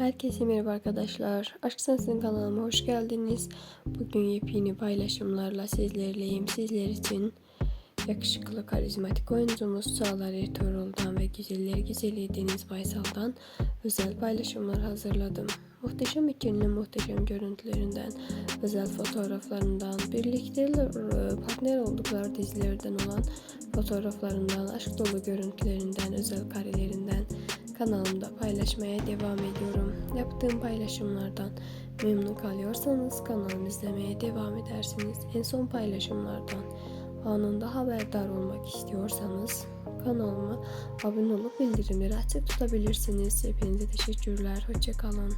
Herkese merhaba arkadaşlar. Aşk Sensin kanalıma hoş geldiniz. Bugün yepyeni paylaşımlarla sizlerleyim. Sizler için yakışıklı karizmatik oyuncumuz Çağlar Ertuğrul'dan ve güzeller güzeli Deniz Baysal'dan özel paylaşımlar hazırladım. Muhteşem ikilinin muhteşem görüntülerinden, özel fotoğraflarından, birlikte partner oldukları dizilerden olan fotoğraflarından, aşk dolu görüntülerinden, özel karelerinden kanalımda paylaşmaya devam ediyorum. Yaptığım paylaşımlardan memnun kalıyorsanız kanalımı izlemeye devam edersiniz. En son paylaşımlardan anında haberdar olmak istiyorsanız kanalıma abone olup bildirimleri açık tutabilirsiniz. Hepinize teşekkürler. Hoşçakalın.